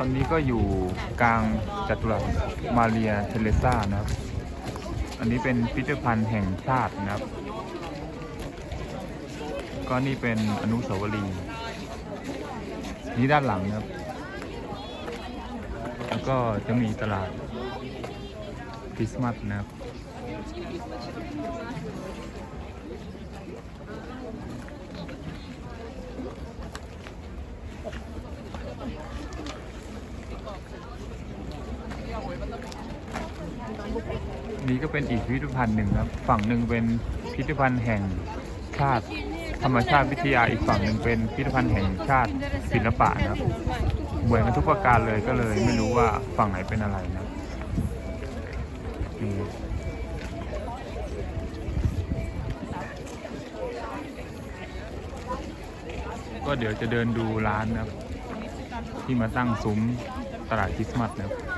ตอนนี้ก็อยู่กลางจัตุรัสมาเรียเทเลซ่านะครับ อันนี้เป็นพิพิธภัณฑ์แห่งชาตินะครับ ก็นี่เป็นอนุสาวรีย์นี่ด้านหลังนะครับ แล้วก็จะมีตลาดคริสต์มาสนะครับ นี่ก็เป็นอีกพิพิธภัณฑ์หนึ่งครับ ฝั่งหนึ่งเป็นพิพิธภัณฑ์แห่งชาติ ธรรมชาติวิทยาอีกฝั่งหนึ่งเป็นพิพิธภัณฑ์แห่งชาติศิลปะนะครับเหมือนกันทุกประการเลยก็เลย ไม่รู้ว่าฝั่งไหนเป็นอะไรนะก็เดี๋ยวจะเดินดูร้านนะครับที่มาตั้งซุ้มตลาดคริสต์มาสนะครับ